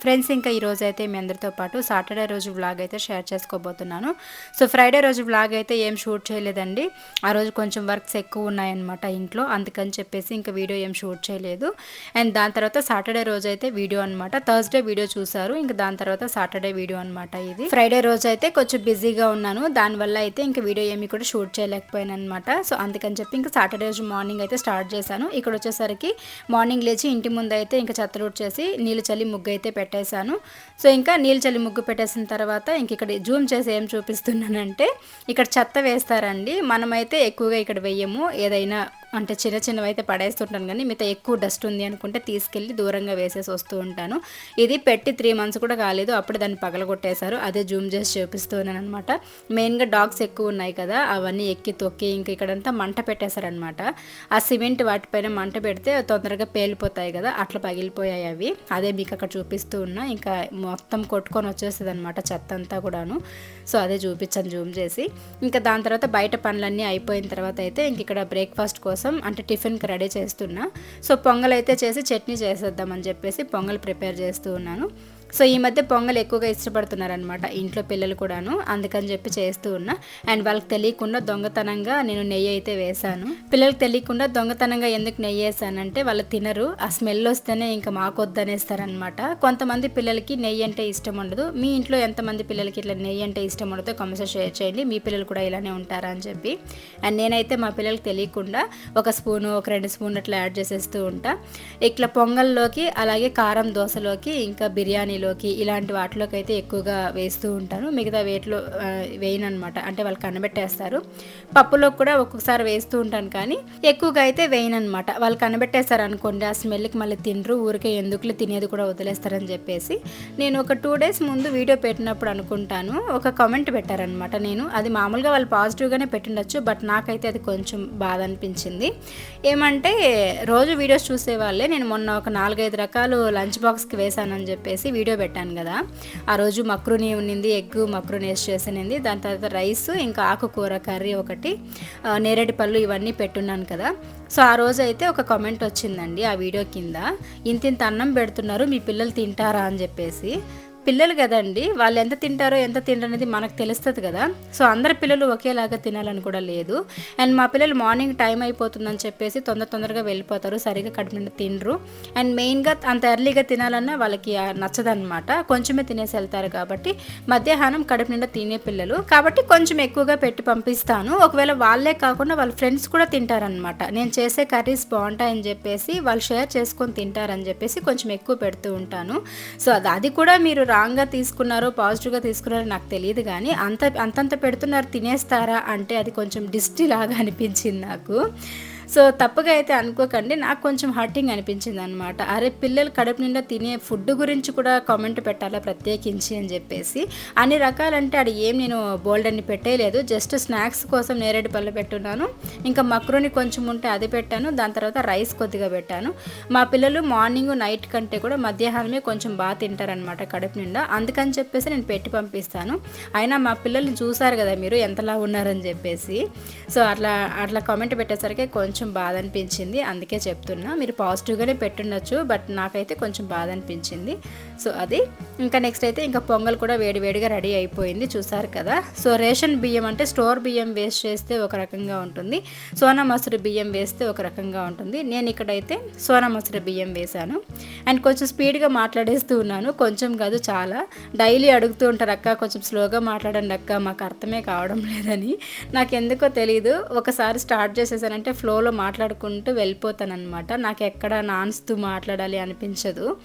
Friends ఇంకా ఈ అయితే మీ అందరితో పాటు సాటర్డే రోజు వ్లాగ్ అయితే షేర్ చేసుకోబోతున్నాను. సో ఫ్రైడే రోజు వ్లాగ్ అయితే ఏం షూట్ చేయలేదండి. ఆ రోజు కొంచెం వర్క్స్ ఎక్కువ ఉన్నాయన్నమాట ఇంట్లో. అందుకని చెప్పేసి ఇంకా వీడియో ఏం షూట్ చేయలేదు. అండ్ దాని తర్వాత సాటర్డే రోజు అయితే వీడియో అనమాట థర్స్డే వీడియో చూసారు. ఇంకా దాని తర్వాత సాటర్డే వీడియో అనమాట ఇది. ఫ్రైడే రోజు అయితే కొంచెం బిజీగా ఉన్నాను. దానివల్ల అయితే ఇంకా వీడియో ఏమి కూడా షూట్ చేయలేకపోయాను అనమాట సో అందుకని చెప్పి ఇంకా సాటర్డే రోజు మార్నింగ్ అయితే స్టార్ట్ చేశాను. ఇక్కడ వచ్చేసరికి మార్నింగ్ లేచి ఇంటి ముందు అయితే ఇంకా చెత్త చేసి నీళ్ళు చల్లి ముగ్గు అయితే పెట్టేశాను. సో ఇంకా నీళ్ళు చల్లి ముగ్గు పెట్టేసిన తర్వాత ఇంక ఇక్కడ జూమ్ చేసి ఏం చూపిస్తున్నానంటే ఇక్కడ చెత్త వేస్తారండి. మనమైతే ఎక్కువగా ఇక్కడ వెయ్యము. ఏదైనా అంటే చిన్న చిన్నవి అయితే పడేస్తుంటాను కానీ మిగతా ఎక్కువ డస్ట్ ఉంది అనుకుంటే తీసుకెళ్ళి దూరంగా వేసేసి వస్తూ ఉంటాను. ఇది పెట్టి త్రీ మంత్స్ కూడా కాలేదు అప్పుడు దాన్ని పగలగొట్టేశారు. అదే జూమ్ చేసి చూపిస్తున్నాను అనమాట మెయిన్గా డాగ్స్ ఎక్కువ ఉన్నాయి కదా అవన్నీ ఎక్కి తొక్కి ఇంకా ఇక్కడంతా మంట పెట్టేశారనమాట ఆ సిమెంట్ వాటిపైన మంట పెడితే తొందరగా పేలిపోతాయి కదా అట్లా పగిలిపోయాయి అవి. అదే మీకు అక్కడ చూపిస్తూ ఉన్నా. ఇంకా మొత్తం కొట్టుకొని వచ్చేస్తుంది అనమాట చెత్త అంతా కూడాను. సో అదే చూపించాను జూమ్ చేసి. ఇంకా దాని తర్వాత బయట పనులన్నీ అయిపోయిన తర్వాత అయితే ఇంక ఇక్కడ బ్రేక్ఫాస్ట్ కోసం కోసం అంటే టిఫిన్కి రెడీ చేస్తున్నా. సో పొంగల్ అయితే చేసి చట్నీ చేసేద్దామని చెప్పేసి పొంగల్ ప్రిపేర్ చేస్తూ ఉన్నాను. సో ఈ మధ్య పొంగల్ ఎక్కువగా ఇష్టపడుతున్నారనమాట ఇంట్లో పిల్లలు కూడాను. అందుకని చెప్పి చేస్తూ ఉన్నా. అండ్ వాళ్ళకి తెలియకుండా దొంగతనంగా నేను నెయ్యి అయితే వేశాను. పిల్లలకి తెలియకుండా దొంగతనంగా ఎందుకు నెయ్యి వేసానంటే వాళ్ళు తినరు. ఆ స్మెల్ వస్తేనే ఇంకా మాకు వద్దనేస్తారనమాట కొంతమంది పిల్లలకి నెయ్యి అంటే ఇష్టం ఉండదు. మీ ఇంట్లో ఎంతమంది పిల్లలకి ఇట్లా నెయ్యి అంటే ఇష్టం ఉండదో కమెంట్స్ షేర్ చేయండి. మీ పిల్లలు కూడా ఇలానే ఉంటారా అని చెప్పి. అండ్ నేనైతే మా పిల్లలకి తెలియకుండా ఒక స్పూను ఒక రెండు స్పూన్ అట్లా యాడ్ చేసేస్తూ ఉంటా. ఇట్లా పొంగల్లోకి అలాగే కారం దోశలోకి ఇంకా బిర్యానీ కర్రీలోకి ఇలాంటి వాటిలోకి అయితే ఎక్కువగా వేస్తూ ఉంటాను. మిగతా వేటిలో వేయను అనమాట అంటే వాళ్ళు కనబెట్టేస్తారు. పప్పులో కూడా ఒక్కొక్కసారి వేస్తూ ఉంటాను కానీ ఎక్కువగా అయితే వేయను అనమాట వాళ్ళు కనబెట్టేస్తారు అనుకోండి ఆ స్మెల్కి మళ్ళీ తినరు. ఊరికే ఎందుకులే తినేది కూడా వదిలేస్తారని చెప్పేసి. నేను ఒక టూ డేస్ ముందు వీడియో పెట్టినప్పుడు అనుకుంటాను. ఒక కామెంట్ పెట్టారనమాట నేను అది మామూలుగా వాళ్ళు పాజిటివ్గానే పెట్టిండొచ్చు బట్ నాకైతే అది కొంచెం బాధ అనిపించింది. ఏమంటే రోజు వీడియోస్ చూసేవాళ్ళే. నేను మొన్న ఒక నాలుగైదు రకాలు లంచ్ బాక్స్కి వేశానని చెప్పేసి వీడియో వీడియో పెట్టాను కదా. ఆ రోజు మక్రూని ఉన్నింది ఎగ్ మక్రూని వేసి చేసినింది. దాని తర్వాత రైస్ ఇంకా ఆకుకూర కర్రీ ఒకటి నేరేడు పళ్ళు ఇవన్నీ పెట్టున్నాను కదా. సో ఆ రోజు అయితే ఒక కామెంట్ వచ్చిందండి ఆ వీడియో కింద. ఇంత ఇంత అన్నం పెడుతున్నారు మీ పిల్లలు తింటారా? అని చెప్పేసి. పిల్లలు కదండి వాళ్ళు ఎంత తింటారో ఎంత తినరనేది మనకు తెలుస్తుంది కదా. సో అందరి పిల్లలు ఒకేలాగా తినాలని కూడా లేదు. అండ్ మా పిల్లలు మార్నింగ్ టైం అయిపోతుందని చెప్పేసి తొందర తొందరగా వెళ్ళిపోతారు సరిగా కడుపు తినరు. అండ్ మెయిన్గా అంత ఎర్లీగా తినాలన్నా వాళ్ళకి నచ్చదనమాట కొంచెమే తినేసి వెళ్తారు కాబట్టి మధ్యాహ్నం కడుపు నిండా తినే పిల్లలు. కాబట్టి కొంచెం ఎక్కువగా పెట్టి పంపిస్తాను. ఒకవేళ వాళ్ళే కాకుండా వాళ్ళ ఫ్రెండ్స్ కూడా తింటారనమాట నేను చేసే కర్రీస్ బాగుంటాయని చెప్పేసి వాళ్ళు షేర్ చేసుకొని తింటారని చెప్పేసి కొంచెం ఎక్కువ పెడుతూ ఉంటాను. సో అది అది కూడా మీరు రాంగ్గా తీసుకున్నారో పాజిటివ్గా తీసుకున్నారో నాకు తెలియదు కానీ అంత అంతంత పెడుతున్నారు తినేస్తారా అంటే అది కొంచెం డిస్టీ లాగా అనిపించింది నాకు. సో తప్పుగా అయితే అనుకోకండి. నాకు కొంచెం హర్టింగ్ అనిపించింది అనమాట అరే పిల్లలు కడుపు నిండా తినే ఫుడ్ గురించి కూడా కామెంట్ పెట్టాలా ప్రత్యేకించి అని చెప్పేసి. అన్ని రకాలంటే అది ఏం నేను బోల్డ్ అని పెట్టేయలేదు. జస్ట్ స్నాక్స్ కోసం నేరేడు పళ్ళు పెట్టున్నాను. ఇంకా మక్రోని కొంచెం ఉంటే అది పెట్టాను. దాని తర్వాత రైస్ కొద్దిగా పెట్టాను. మా పిల్లలు మార్నింగ్ నైట్ కంటే కూడా మధ్యాహ్నమే కొంచెం బాగా తింటారనమాట కడుపు నిండా. అందుకని చెప్పేసి నేను పెట్టి పంపిస్తాను. అయినా మా పిల్లల్ని చూసారు కదా మీరు ఎంతలా ఉన్నారని చెప్పేసి. సో అట్లా అట్లా కామెంట్ పెట్టేసరికి కొంచెం కొంచెం బాధ అనిపించింది అందుకే చెప్తున్నా. మీరు పాజిటివ్గానే పెట్టుండొచ్చు బట్ నాకైతే కొంచెం బాధ అనిపించింది సో అది. ఇంకా నెక్స్ట్ అయితే ఇంకా పొంగల్ కూడా వేడివేడిగా రెడీ అయిపోయింది చూసారు కదా. సో రేషన్ బియ్యం అంటే స్టోర్ బియ్యం వేస్ట్ చేస్తే ఒక రకంగా ఉంటుంది. సోనా మసూరి బియ్యం వేస్తే ఒక రకంగా ఉంటుంది. నేను ఇక్కడైతే సోనా మసూరి బియ్యం వేశాను. అండ్ కొంచెం స్పీడ్గా మాట్లాడేస్తూ ఉన్నాను. కొంచెం కాదు చాలా. డైలీ అడుగుతూ ఉంటారు అక్క కొంచెం స్లోగా మాట్లాడండి అక్క మాకు అర్థమే కావడం లేదని. నాకు ఎందుకో తెలియదు ఒకసారి స్టార్ట్ చేసేసానంటే ఫ్లోలో మాట్లాడుకుంటూ వెళ్ళిపోతానమాట నాకు ఎక్కడ నాన్స్తూ మాట్లాడాలి అనిపించదు.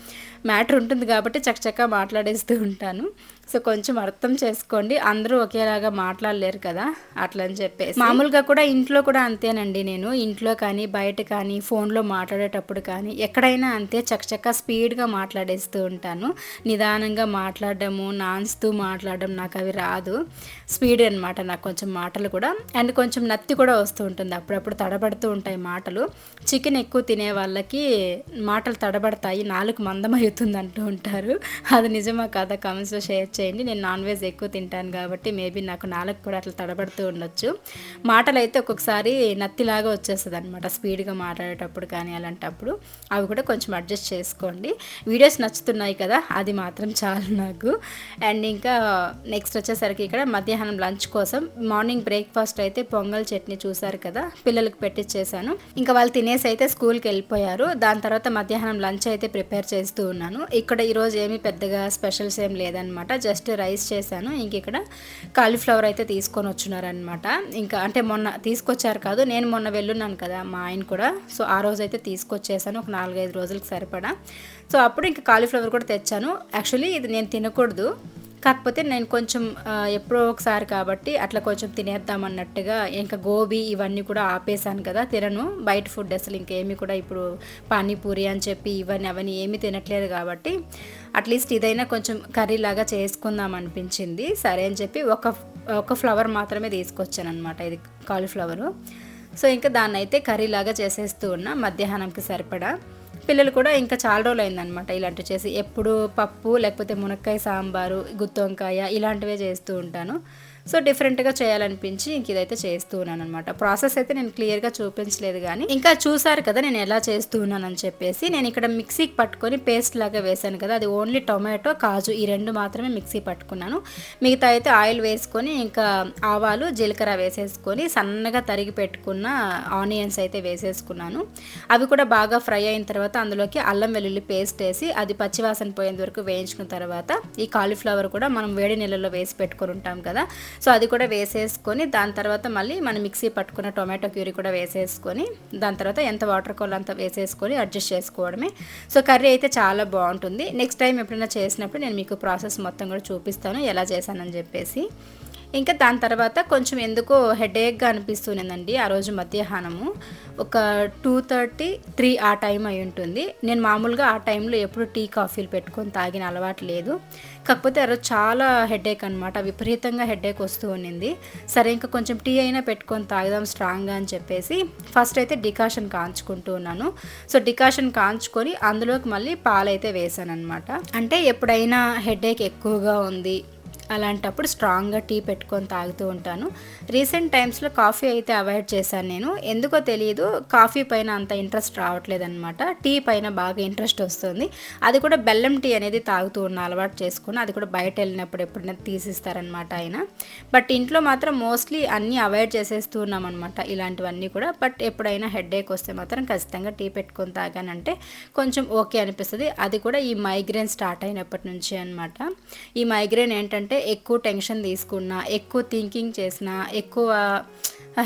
మ్యాటర్ ఉంటుంది కాబట్టి చక్కచక్క మాట్లాడేస్తూ ఉంటాను. సో కొంచెం అర్థం చేసుకోండి. అందరూ ఒకేలాగా మాట్లాడలేరు కదా అట్లా అని చెప్పేసి. మామూలుగా కూడా ఇంట్లో కూడా అంతేనండి నేను. ఇంట్లో కానీ బయట కానీ ఫోన్లో మాట్లాడేటప్పుడు కానీ ఎక్కడైనా అంతే చక్కచక్క స్పీడ్గా మాట్లాడేస్తూ ఉంటాను. నిదానంగా మాట్లాడడము నాన్స్తూ మాట్లాడడం నాకు అవి రాదు. స్పీడ్ అనమాట నాకు కొంచెం మాటలు కూడా. అండ్ కొంచెం నత్తి కూడా వస్తూ ఉంటుంది. అప్పుడప్పుడు తడబడుతూ ఉంటాయి మాటలు. చికెన్ ఎక్కువ తినే వాళ్ళకి మాటలు తడబడతాయి. నాలుగు మందమవుతుంది అంటూ ఉంటారు. అది నిజమా కదా? కమెంట్స్లో షేర్ చేయండి. నేను నాన్ వెజ్ ఎక్కువ తింటాను కాబట్టి మేబీ నాకు నాలుగు కూడా అట్లా తడబడుతూ ఉండొచ్చు. మాటలు అయితే ఒక్కొక్కసారి నత్తిలాగా వచ్చేస్తుంది అనమాట స్పీడ్గా మాట్లాడేటప్పుడు కానీ అలాంటప్పుడు అవి కూడా కొంచెం అడ్జస్ట్ చేసుకోండి. వీడియోస్ నచ్చుతున్నాయి కదా అది మాత్రం చాలు నాకు. అండ్ ఇంకా నెక్స్ట్ వచ్చేసరికి ఇక్కడ మధ్యాహ్నం లంచ్ కోసం మార్నింగ్ బ్రేక్ఫాస్ట్ అయితే పొంగల్ చట్నీ చూసారు కదా పిల్లలకు పెట్టించేసాను ఇంకా వాళ్ళు తినేసి అయితే స్కూల్కి వెళ్ళిపోయారు. దాని తర్వాత మధ్యాహ్నం లంచ్ అయితే ప్రిపేర్ చేస్తూ ఉన్నాను. ఇక్కడ ఈరోజు ఏమీ పెద్దగా స్పెషల్స్ ఏం లేదనమాట జస్ట్ రైస్ చేశాను. ఇంక ఇక్కడ కాలీఫ్లవర్ అయితే తీసుకొని వచ్చినారనమాట ఇంకా అంటే మొన్న తీసుకొచ్చారు కాదు నేను మొన్న వెళ్ళున్నాను కదా మా ఆయన కూడా. సో ఆ రోజు అయితే తీసుకొచ్చేసాను ఒక నాలుగైదు రోజులకు సరిపడా. సో అప్పుడు ఇంకా కాలీఫ్లవర్ కూడా తెచ్చాను. యాక్చువల్లీ ఇది నేను తినకూడదు. కాకపోతే నేను కొంచెం ఎప్పుడో ఒకసారి కాబట్టి అట్లా కొంచెం తినేద్దాం అన్నట్టుగా ఇంకా గోబీ ఇవన్నీ కూడా ఆపేసాను కదా తినను. బయట ఫుడ్ అసలు ఇంకేమి కూడా ఇప్పుడు పానీపూరి అని చెప్పి ఇవన్నీ అవన్నీ ఏమీ తినట్లేదు కాబట్టి అట్లీస్ట్ ఇదైనా కొంచెం కర్రీ లాగా చేసుకుందాం అనిపించింది. సరే అని చెప్పి ఒక ఒక ఫ్లవర్ మాత్రమే తీసుకొచ్చాను అనమాట ఇది కాలీఫ్లవరు. సో ఇంకా దాన్ని అయితే కర్రీ లాగా చేసేస్తూ ఉన్నా. మధ్యాహ్నంకి సరిపడా. పిల్లలు కూడా ఇంకా చాలా రోజులు అయిందనమాట ఇలాంటివి చేసి. ఎప్పుడు పప్పు లేకపోతే మునక్కాయ సాంబారు గుత్తి వంకాయ ఇలాంటివే చేస్తూ ఉంటాను. సో డిఫరెంట్గా చేయాలనిపించి ఇంక ఇదైతే చేస్తూ ఉన్నాను అనమాట ప్రాసెస్ అయితే నేను క్లియర్గా చూపించలేదు కానీ ఇంకా చూసారు కదా నేను ఎలా చేస్తూ ఉన్నానని చెప్పేసి నేను ఇక్కడ మిక్సీకి పట్టుకొని పేస్ట్ లాగా వేసాను కదా అది ఓన్లీ టొమాటో కాజు ఈ రెండు మాత్రమే మిక్సీ పట్టుకున్నాను. మిగతా అయితే ఆయిల్ వేసుకొని ఇంకా ఆవాలు జీలకర్ర వేసేసుకొని సన్నగా తరిగి పెట్టుకున్న ఆనియన్స్ అయితే వేసేసుకున్నాను. అవి కూడా బాగా ఫ్రై అయిన తర్వాత అందులోకి అల్లం వెల్లుల్లి పేస్ట్ వేసి అది పచ్చివాసన పోయేంత వరకు వేయించుకున్న తర్వాత ఈ కాలీఫ్లవర్ కూడా మనం వేడి నీళ్ళలో వేసి పెట్టుకొని ఉంటాం కదా సో అది కూడా వేసేసుకొని దాని తర్వాత మళ్ళీ మనం మిక్సీ పట్టుకున్న టొమాటో క్యూరీ కూడా వేసేసుకొని దాని తర్వాత ఎంత వాటర్ కావాలో అంత వేసేసుకొని అడ్జస్ట్ చేసుకోవడమే. సో కర్రీ అయితే చాలా బాగుంటుంది. నెక్స్ట్ టైం ఎప్పుడైనా చేసినప్పుడు నేను మీకు ప్రాసెస్ మొత్తం కూడా చూపిస్తాను ఎలా చేశానని చెప్పేసి. ఇంకా దాని తర్వాత కొంచెం ఎందుకో హెడేక్గా అనిపిస్తుందండి ఆ రోజు మధ్యాహ్నము. ఒక టూ థర్టీ త్రీ ఆ టైం అయి ఉంటుంది. నేను మామూలుగా ఆ టైంలో ఎప్పుడు టీ కాఫీలు పెట్టుకొని తాగిన అలవాటు లేదు. కాకపోతే ఆ రోజు చాలా హెడేక్ అనమాట విపరీతంగా హెడేక్ వస్తూ ఉన్నింది సరే ఇంకా కొంచెం టీ అయినా పెట్టుకొని తాగుదాం స్ట్రాంగ్గా అని చెప్పేసి ఫస్ట్ అయితే డికాషన్ కాంచుకుంటూ ఉన్నాను. సో డికాషన్ కాంచుకొని అందులోకి మళ్ళీ పాలైతే వేసాను అనమాట అంటే ఎప్పుడైనా హెడేక్ ఎక్కువగా ఉంది అలాంటప్పుడు స్ట్రాంగ్గా టీ పెట్టుకొని తాగుతూ ఉంటాను. రీసెంట్ టైమ్స్లో కాఫీ అయితే అవాయిడ్ చేశాను నేను. ఎందుకో తెలియదు కాఫీ పైన అంత ఇంట్రెస్ట్ రావట్లేదు అనమాట టీ పైన బాగా ఇంట్రెస్ట్ వస్తుంది. అది కూడా బెల్లం టీ అనేది తాగుతూ ఉన్న అలవాటు చేసుకుని అది కూడా బయట వెళ్ళినప్పుడు ఎప్పుడైనా తీసిస్తారనమాట ఆయన. బట్ ఇంట్లో మాత్రం మోస్ట్లీ అన్నీ అవాయిడ్ చేసేస్తూ ఉన్నాం అనమాట ఇలాంటివన్నీ కూడా. బట్ ఎప్పుడైనా హెడేక్ వస్తే మాత్రం ఖచ్చితంగా టీ పెట్టుకొని తాగానంటే కొంచెం ఓకే అనిపిస్తుంది. అది కూడా ఈ మైగ్రేన్ స్టార్ట్ అయినప్పటి నుంచి అనమాట ఈ మైగ్రేన్ ఏంటంటే ఎక్కువ టెన్షన్ తీసుకున్నా ఎక్కువ థింకింగ్ చేసినా ఎక్కువ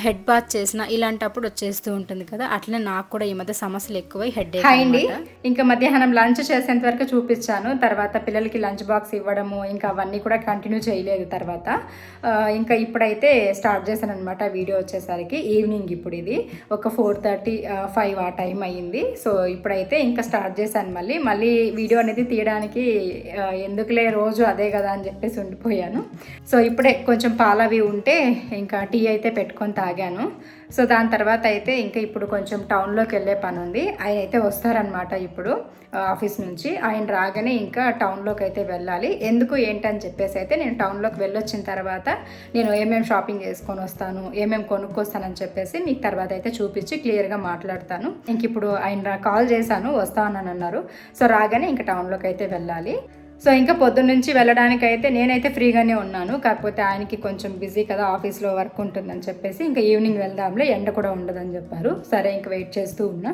హెడ్ బాత్ చేసిన ఇలాంటప్పుడు వచ్చేస్తూ ఉంటుంది కదా. అట్లనే నాకు కూడా ఈ మధ్య సమస్యలు ఎక్కువై హెడ్ అండి. ఇంకా మధ్యాహ్నం లంచ్ చేసేంత వరకు చూపించాను. తర్వాత పిల్లలకి లంచ్ బాక్స్ ఇవ్వడము ఇంకా అవన్నీ కూడా కంటిన్యూ చేయలేదు తర్వాత. ఇంకా ఇప్పుడైతే స్టార్ట్ చేశాను అనమాట వీడియో వచ్చేసరికి. ఈవినింగ్ ఇప్పుడు ఇది. ఒక ఫోర్ థర్టీ ఫైవ్ ఆ టైం అయ్యింది. సో ఇప్పుడైతే ఇంకా స్టార్ట్ చేశాను మళ్ళీ. మళ్ళీ వీడియో అనేది తీయడానికి ఎందుకులే రోజు అదే కదా అని చెప్పేసి ఉండిపోయాను. సో ఇప్పుడే కొంచెం పాలవి ఉంటే ఇంకా టీ అయితే పెట్టుకొని తాగాను. సో దాని తర్వాత అయితే ఇంకా ఇప్పుడు కొంచెం టౌన్లోకి వెళ్ళే పని ఉంది ఆయన అయితే వస్తారనమాట ఇప్పుడు ఆఫీస్ నుంచి. ఆయన రాగానే ఇంకా టౌన్లోకి అయితే వెళ్ళాలి. ఎందుకు ఏంటని చెప్పేసి అయితే నేను టౌన్లోకి వెళ్ళొచ్చిన తర్వాత నేను ఏమేమి షాపింగ్ చేసుకొని వస్తాను ఏమేమి కొనుక్కొస్తానని చెప్పేసి మీకు తర్వాత అయితే చూపించి క్లియర్గా మాట్లాడతాను. ఇంక ఇప్పుడు ఆయన కాల్ చేశాను వస్తానని అన్నారు సో రాగానే ఇంకా టౌన్లోకి అయితే వెళ్ళాలి. సో ఇంకా పొద్దున్న నుంచి వెళ్ళడానికి అయితే నేనైతే ఫ్రీగానే ఉన్నాను. కాకపోతే ఆయనకి కొంచెం బిజీ కదా ఆఫీస్లో వర్క్ ఉంటుందని చెప్పేసి ఇంకా ఈవినింగ్ వెళ్దాంలే ఎండ కూడా ఉండదని చెప్పారు. సరే ఇంకా వెయిట్ చేస్తూ ఉన్నా.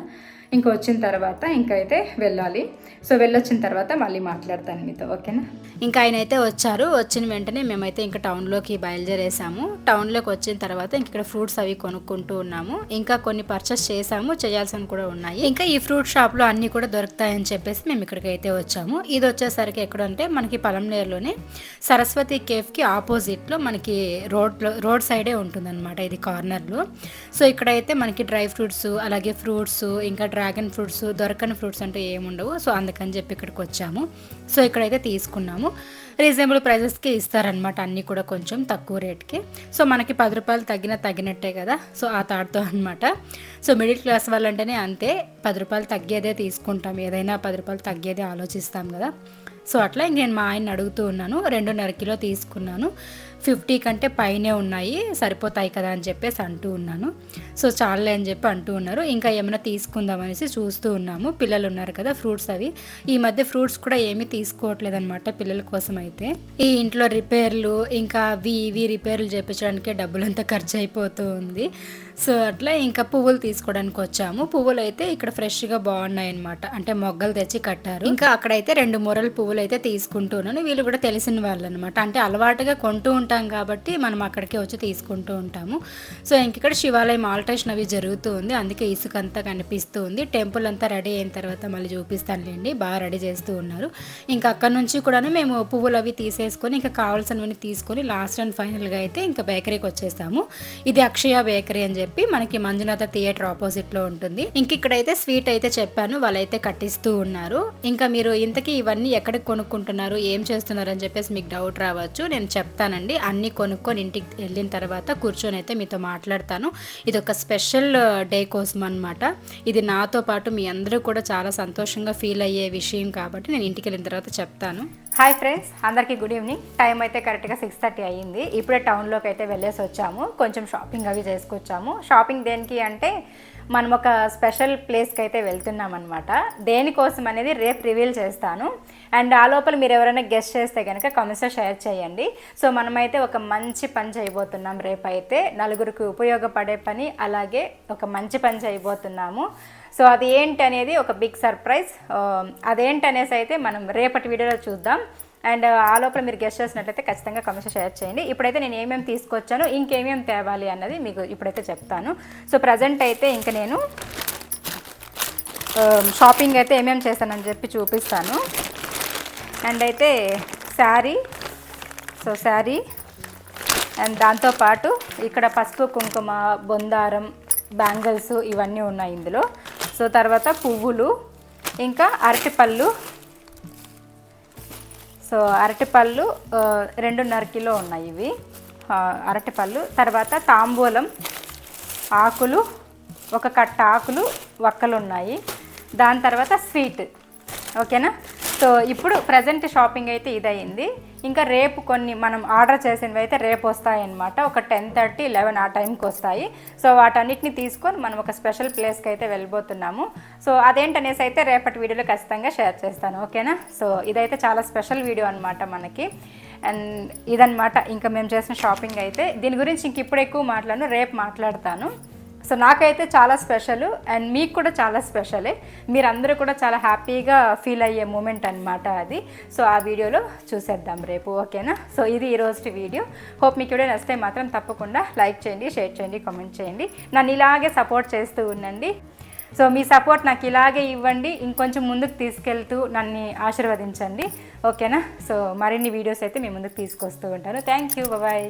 ఇంకా వచ్చిన తర్వాత ఇంకైతే వెళ్ళాలి. సో వెళ్ళొచ్చిన తర్వాత మళ్ళీ మాట్లాడతాను మీతో ఓకేనా? ఇంకా ఆయన అయితే వచ్చారు. వచ్చిన వెంటనే మేమైతే ఇంకా టౌన్లోకి బయలుదేరేసాము. టౌన్లోకి వచ్చిన తర్వాత ఇంక ఇక్కడ ఫ్రూట్స్ అవి కొనుక్కుంటూ ఉన్నాము. ఇంకా కొన్ని పర్చేస్ చేసాము చేయాల్సినవి కూడా ఉన్నాయి. ఇంకా ఈ ఫ్రూట్ షాప్లో అన్నీ కూడా దొరుకుతాయని చెప్పేసి మేము ఇక్కడికి అయితే వచ్చాము. ఇది వచ్చేసరికి ఎక్కడంటే మనకి పలంనేరులోనే సరస్వతి కేఫ్కి ఆపోజిట్లో మనకి రోడ్లో రోడ్ సైడే ఉంటుందన్నమాట ఇది కార్నర్లో. సో ఇక్కడైతే మనకి డ్రై ఫ్రూట్స్ అలాగే ఫ్రూట్స్ ఇంకా డ్రాగన్ ఫ్రూట్స్ దొరకని ఫ్రూట్స్ అంటూ ఏముండవు సో అందుకని చెప్పి ఇక్కడికి వచ్చాము. సో ఇక్కడైతే తీసుకున్నాము. రీజనబుల్ ప్రైజెస్కి ఇస్తారనమాట అన్నీ కూడా కొంచెం తక్కువ రేట్కి. సో మనకి పది రూపాయలు తగ్గిన తగ్గినట్టే కదా. సో ఆ తాడుతో అనమాట సో మిడిల్ క్లాస్ వాళ్ళంటేనే అంతే. పది రూపాయలు తగ్గేదే తీసుకుంటాం. ఏదైనా పది రూపాయలు తగ్గేదే ఆలోచిస్తాం కదా. సో అట్లా ఇంక నేను మా ఆయన అడుగుతూ ఉన్నాను. రెండున్నర కిలో తీసుకున్నాను. ఫిఫ్టీ కంటే పైనే ఉన్నాయి సరిపోతాయి కదా అని చెప్పేసి అంటూ ఉన్నాను. సో చాలే అని చెప్పి అంటూ ఉన్నారు. ఇంకా ఏమైనా తీసుకుందాం అనేసి చూస్తూ ఉన్నాము. పిల్లలు ఉన్నారు కదా ఫ్రూట్స్ అవి. ఈ మధ్య ఫ్రూట్స్ కూడా ఏమీ తీసుకోవట్లేదు అనమాట పిల్లల కోసం అయితే. ఈ ఇంట్లో రిపేర్లు ఇంకా అవి ఇవి రిపేర్లు చేయించడానికే డబ్బులంతా ఖర్చు అయిపోతూ ఉంది. సో అట్లా ఇంకా పువ్వులు తీసుకోవడానికి వచ్చాము. పువ్వులు అయితే ఇక్కడ ఫ్రెష్గా బాగున్నాయి అనమాట అంటే మొగ్గలు తెచ్చి కట్టారు. ఇంకా అక్కడైతే రెండు మూరలు పువ్వులు అయితే తీసుకుంటున్నాను వీళ్ళు కూడా తెలిసిన వాళ్ళు అనమాట అంటే అలవాటుగా కొంటూ ఉంటాం కాబట్టి మనం అక్కడికే వచ్చి తీసుకుంటూ ఉంటాము. సో ఇంక ఇక్కడ శివాలయం ఆల్టరేషన్ అవి జరుగుతూ ఉంది. అందుకే ఇసుక అంతా కనిపిస్తూ ఉంది. టెంపుల్ అంతా రెడీ అయిన తర్వాత మళ్ళీ చూపిస్తానులేండి. బాగా రెడీ చేస్తూ ఉన్నారు. ఇంకా అక్కడ నుంచి కూడా మేము పువ్వులు అవి తీసేసుకొని ఇంకా కావాల్సినవన్నీ తీసుకొని లాస్ట్ అండ్ ఫైనల్గా అయితే ఇంకా బేకరీకి వచ్చేసాము ఇది అక్షయ బేకరీ అని చెప్పి మనకి మంజునాథ థియేటర్ ఆపోజిట్లో ఉంటుంది. ఇంక ఇక్కడైతే స్వీట్ అయితే చెప్పాను. వాళ్ళైతే కట్టిస్తూ ఉన్నారు. ఇంకా మీరు ఇంతకీ ఇవన్నీ ఎక్కడికి కొనుక్కుంటున్నారు? ఏం చేస్తున్నారు? అని చెప్పేసి మీకు డౌట్ రావచ్చు. నేను చెప్తానండి. అన్నీ కొనుక్కొని ఇంటికి వెళ్ళిన తర్వాత కూర్చొని అయితే మీతో మాట్లాడతాను. ఇది ఒక స్పెషల్ డే కోసం అనమాట ఇది నాతో పాటు మీ అందరూ కూడా చాలా సంతోషంగా ఫీల్ అయ్యే విషయం కాబట్టి నేను ఇంటికి వెళ్ళిన తర్వాత చెప్తాను. హాయ్ ఫ్రెండ్స్ అందరికీ గుడ్ ఈవినింగ్ టైం అయితే కరెక్ట్గా సిక్స్ థర్టీ అయ్యింది. ఇప్పుడే టౌన్లోకి అయితే వెళ్ళేసి వచ్చాము. కొంచెం షాపింగ్ అవి చేసుకొచ్చాము. షాపింగ్ దేనికి అంటే మనం ఒక స్పెషల్ ప్లేస్కి అయితే వెళ్తున్నాం అనమాట దేనికోసం అనేది రేపు రివీల్ చేస్తాను. అండ్ ఆ లోపల మీరు ఎవరైనా గెస్ట్ చేస్తే కనుక కమెంట్స్లో షేర్ చేయండి. సో మనమైతే ఒక మంచి పని చేయబోతున్నాం రేపు అయితే నలుగురికి ఉపయోగపడే పని అలాగే ఒక మంచి పని చేయబోతున్నాము. సో అది ఏంటి అనేది ఒక బిగ్ సర్ప్రైజ్. అదేంటనేసి అయితే మనం రేపటి వీడియోలో చూద్దాం. అండ్ ఆ లోపల మీరు గెస్ట్ చేసినట్లయితే ఖచ్చితంగా కమెంట్స్ షేర్ చేయండి. ఇప్పుడైతే నేను ఏమేమి తీసుకొచ్చాను ఇంకేమేమి తేవాలి అన్నది మీకు ఇప్పుడైతే చెప్తాను. సో ప్రజెంట్ అయితే ఇంక నేను um, షాపింగ్ అయితే ఏమేమి చేశానని చెప్పి చూపిస్తాను. అండ్ అయితే శారీ సో శారీ అండ్ దాంతోపాటు ఇక్కడ పసుపు కుంకుమ బొందారం బ్యాంగిల్స్ ఇవన్నీ ఉన్నాయి ఇందులో. సో తర్వాత పువ్వులు ఇంకా అరటిపళ్ళు సో అరటిపళ్ళు రెండున్నర కిలో ఉన్నాయి ఇవి. అరటిపళ్ళు తర్వాత తాంబూలం ఆకులు ఒక కట్ట ఆకులు వక్కలు ఉన్నాయి దాని తర్వాత స్వీట్. ఓకేనా? సో ఇప్పుడు ప్రజెంట్ షాపింగ్ అయితే ఇదయింది. ఇంకా రేపు కొన్ని మనం ఆర్డర్ చేసినవి అయితే రేపు వస్తాయన్నమాట. ఒక టెన్ థర్టీ లెవెన్ ఆ టైంకి వస్తాయి. సో వాటన్నిటిని తీసుకొని మనం ఒక స్పెషల్ ప్లేస్కి అయితే వెళ్ళిపోతున్నాము సో అదేంటనేసి అయితే రేపటి వీడియోలో ఖచ్చితంగా షేర్ చేస్తాను. ఓకేనా? సో ఇదైతే చాలా స్పెషల్ వీడియో అనమాట మనకి. అండ్ ఇదనమాట ఇంకా మేము చేసిన షాపింగ్ అయితే. దీని గురించి ఇంక ఇప్పుడు ఎక్కువ మాట్లాడను రేపు మాట్లాడతాను. సో నాకైతే చాలా స్పెషల్ అండ్ మీకు కూడా చాలా స్పెషలే. మీరందరూ కూడా చాలా హ్యాపీగా ఫీల్ అయ్యే మూమెంట్ అనమాట అది. సో ఆ వీడియోలో చూసేద్దాం రేపు ఓకేనా? సో ఇది ఈరోజు వీడియో. హోప్ మీకు వీడియో నచ్చితే మాత్రం తప్పకుండా లైక్ చేయండి షేర్ చేయండి కామెంట్ చేయండి. నన్ను ఇలాగే సపోర్ట్ చేస్తూ ఉండండి. సో మీ సపోర్ట్ నాకు ఇలాగే ఇవ్వండి ఇంకొంచెం ముందుకు తీసుకెళ్తూ నన్ను ఆశీర్వదించండి. ఓకేనా? సో మరిన్ని వీడియోస్ అయితే మీ ముందుకు తీసుకొస్తూ ఉంటాను. Thank you. బాయ్